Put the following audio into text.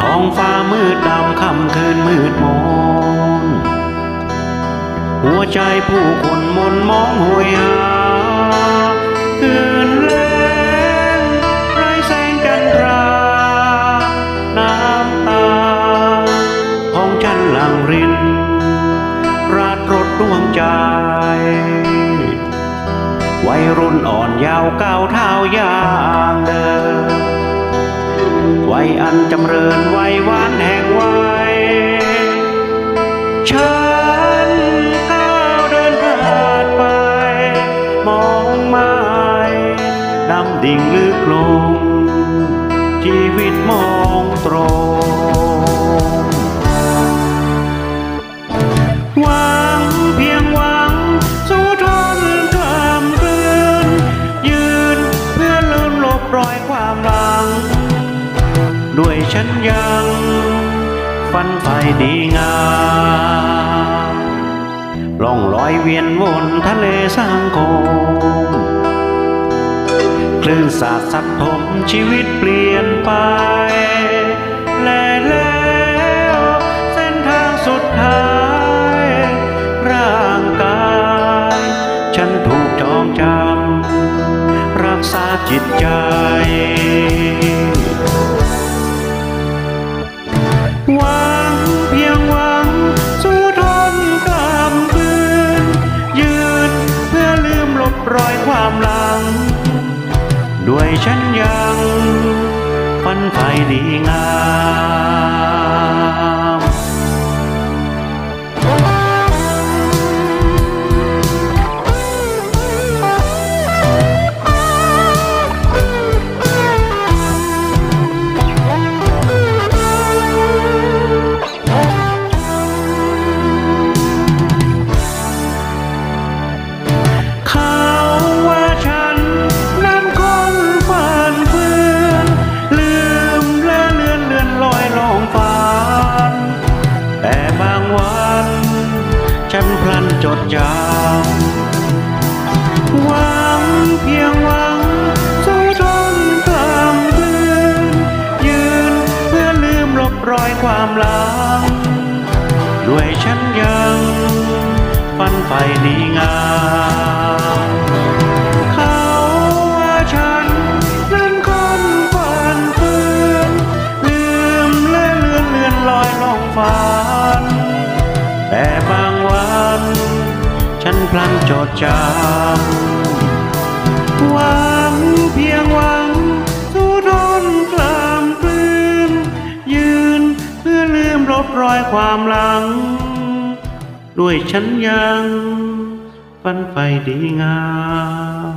ท้องฟ้ามืดดำค่ำคืนมืดมนหัวใจผู้คนมนมองหวยหาคืนแรงไร้แสงจันทรา น้ำตาของฉันหลังริน ราดรถดวงใจ วัยรุ่นอ่อนยาวก้าวเท้าย่างเดิม วัยอันจำเริญวัยหวานแห่งวัยฉันก้าวเดินผ่านไป มองไม่ดำดิ่งลึกลง ชีวิตมองตรง วยฉันยัง ฝันไฟดีงามล่องลอยเวียนวนทะเลสังคมคลื่นสาดสัดผมชีวิตเปลี่ยนไป และแล้วเส้นทางสุดท้าย ร่างกาย ฉันถูกจองจำรักษาจิตใจ หวังเพียงหวังสู้ทนกลามคืน ยืนเพื่อลืมลบรอยความหลัง ด้วยฉันยังฝันไฟดีงาม จดจำหวังเพียงหวังสู้ทนกลามเพื่อนยืนเพื่อลืมลบรอยความหลัง ด้วยฉันยังฝันไฟดีงามเขาว่าฉันนั้นคนฝันเพื่อนลืมและเลื่อนเลื่อนลอยลงฝันแต่ ฉันพลันจดจำหวังเพียงหวังสู้ทนกลามกลืน ยืนเพื่อลืมลบรอยความหลัง ด้วยฉันยัง ฝันไฟดีงาม